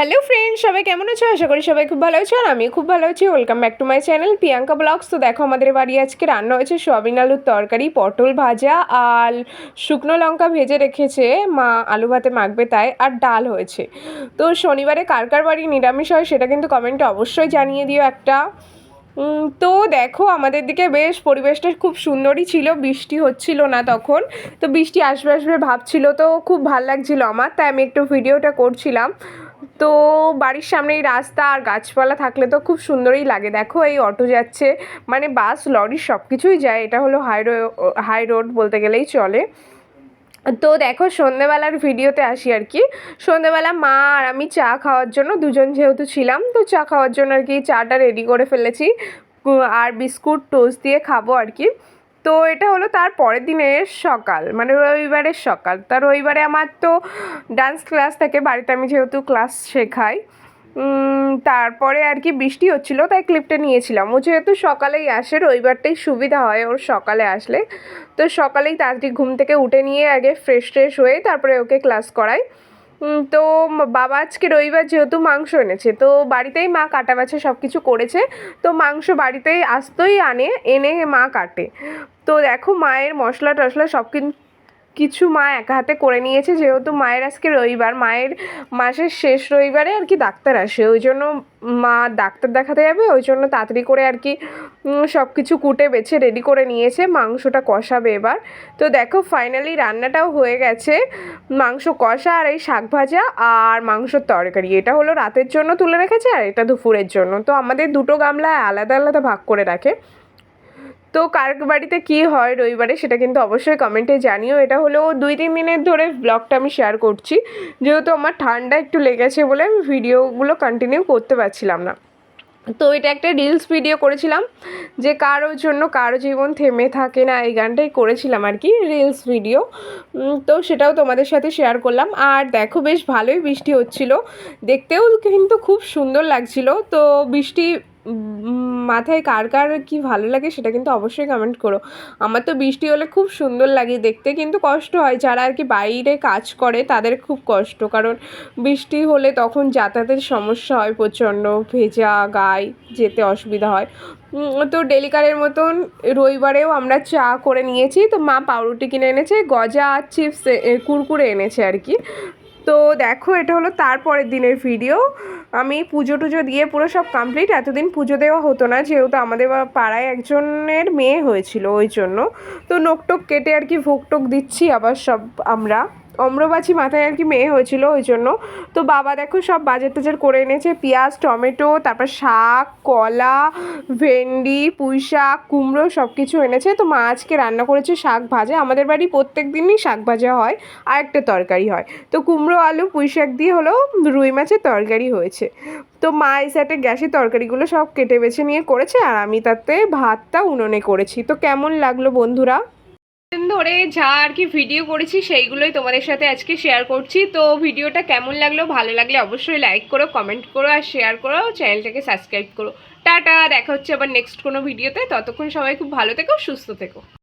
Hello friend সবাই কেমন আছো? আশা করি সবাই খুব ভালো আছো, আর আমি খুব ভালো আছি। Welcome back to my channel Priyanka vlogs তো দেখো, আমাদের বাড়ি আজকে রান্না হয়েছে সোয়াবিন আলুর তরকারি, পটল ভাজা, আর শুকনো লঙ্কা ভেজে রেখেছে মা আলু ভাতে মাখবে তাই, আর ডাল হয়েছে। তো শনিবারে কার কার বাড়ি নিরামিষ হয় সেটা কিন্তু কমেন্টে অবশ্যই জানিয়ে দিও একটা। তো দেখো, আমাদের দিকে বেশ পরিবেশটা খুব সুন্দরই ছিল, বৃষ্টি হচ্ছিল না তখন। তো বৃষ্টি আসবে আসবে ভাবছিল, তো খুব ভালো লাগছিল আমার, তাই আমি একটু ভিডিওটা করছিলাম। তো বাড়ির সামনে এই রাস্তা আর গাছপালা থাকলে তো খুব সুন্দরই লাগে। দেখো এই অটো যাচ্ছে মানে বাস, লরি সব কিছুই যায়। এটা হলো হাই রো, হাই রোড বলতে গেলেই চলে। তো দেখো সন্ধেবেলার ভিডিওতে আসি আর কি। সন্ধেবেলা মা আর আমি চা খাওয়ার জন্য, দুজন যেহেতু ছিলাম, তো চা খাওয়ার জন্য আর কি চাটা রেডি করে ফেলেছি। আর বিস্কুট টোস্ট দিয়ে খাব আর কি। তো এটা হলো তার পরের দিনের সকাল মানে রবিবারের সকাল। তা রবিবারে আমার তো ডান্স ক্লাস থাকে, বাড়িতে আমি যেহেতু ক্লাস শেখাই তারপরে আর কি বৃষ্টি হচ্ছিল, তাই ক্লিপটা নিয়েছিলাম। ও যেহেতু সকালেই আসে, রবিবারটাই সুবিধা হয় ওর সকালে আসলে। তো সকালেই তাড়াতাড়ি ঘুম থেকে উঠে নিয়ে আগে ফ্রেশ ট্রেশ হয়ে তারপরে ওকে ক্লাস করাই। তো বাবা আজকে রবিবার যেহেতু মাংস এনেছে, তো বাড়িতেই মা কাটা বাছা সব কিছু করেছে, তো মাংস বাড়িতেই আসতোই আনে, এনে মা কাটে। তো দেখো মায়ের মশলা টশলা সব কিন- কিছু মা একা হাতে করে নিয়েছে, যেহেতু মায়ের আজকে রবিবার, মায়ের মাসের শেষ রবিবারে আর কি ডাক্তার আসে। ওই জন্য মা ডাক্তার দেখাতে যাবে, ওই জন্য তাড়াতাড়ি করে আর কি সব কিছু কুটে বেছে রেডি করে নিয়েছে, মাংসটা কষাবে এবার। তো দেখো ফাইনালি রান্নাটাও হয়ে গেছে। মাংস কষা আর এই শাক ভাজা আর মাংসর তরকারি। এটা হলো রাতের জন্য তুলে রেখেছে আর এটা দুপুরের জন্য। তো আমাদের দুটো গামলা আলাদা আলাদা ভাগ করে রাখে। তো কার বাড়িতে কী হয় রবিবারে সেটা কিন্তু অবশ্যই কমেন্টে জানিও। এটা হলো দুই, তিন দিনের ধরে ব্লগটা আমি শেয়ার করছি। যেহেতু আমার ঠান্ডা একটু লেগেছে বলে আমি ভিডিওগুলো কন্টিনিউ করতে পারছিলাম না। তো এটা একটা রিলস ভিডিও করেছিলাম যে কারোর জন্য কারও জীবন থেমে থাকে না, এই গানটাই করেছিলাম আর কি রিলস ভিডিও তো সেটাও তোমাদের সাথে শেয়ার করলাম। আর দেখো বেশ ভালোই বৃষ্টি হচ্ছিল। দেখতেও কিন্তু খুব সুন্দর লাগছিল। তো বৃষ্টি মাথায় কার কার কি ভালো লাগে সেটা কিন্তু অবশ্যই কমেন্ট করো। আমার তো বৃষ্টি হলে খুব সুন্দর লাগে, দেখতে কিন্তু কষ্ট হয়। যারা আর কি বাইরে কাজ করে তাদের খুব কষ্ট, কারণ বৃষ্টি হলে তখন যাতায়াতের সমস্যা হয় প্রচণ্ড, ভেজা গায়ে যেতে অসুবিধা হয়। তো ডেলিকারের মতন রবিবারেও আমরা চা করে নিয়েছি। তো মা পাউরুটি কিনে এনেছে, গজা আর চিপস কুরকুরে এনেছে আর কি। তো দেখো, এটা হলো তারপরের দিনের ভিডিও আমি পুজো টুজো দিয়ে পুরো সব কমপ্লিট এতদিন পুজো দেওয়া হতো না, যেহেতু আমাদের পাড়ায় একজনের মেয়ে হয়েছিল ওই জন্য। তো নোকটোক কেটে আর কি ভোগ টোক দিচ্ছি, আবার সব আমরা। অম্রবাচী মাথায় আর কি মেয়ে হয়েছিল ওই জন্য। তো বাবা দেখো সব বাজার টাজার করে এনেছে, পেঁয়াজ, টমেটো, তারপর শাক, কলা, ভেন্ডি পুঁই শাক কুমড়ো সব কিছু এনেছে। তো মা আজকে রান্না করেছে শাক ভাজা। আমাদের বাড়ি প্রত্যেক দিনই শাক ভাজা হয় আর একটা তরকারি হয়। তো কুমড়ো, আলু পুঁই শাক দিয়ে হলো রুই মাছের তরকারি হয়েছে। তো মা এই সাইডে গ্যাসের তরকারিগুলো সব কেটে বেছে নিয়ে করেছে, আর আমি তাতে ভাতটা উনুনে করেছি। তো কেমন লাগল বন্ধুরা? ধরে যা আর কি ভিডিও করেছি, সেইগুলোই তোমাদের সাথে আজকে শেয়ার করছি। তো ভিডিওটা কেমন লাগল, ভালো লাগলে অবশ্যই লাইক করো কমেন্ট করো আর শেয়ার করো চ্যানেলটাকে সাবস্ক্রাইব করো। টাটা, দেখা হচ্ছে আবার নেক্সট কোনো ভিডিওতে ততক্ষণ সবাই খুব ভালো থেকো, সুস্থ থেকো।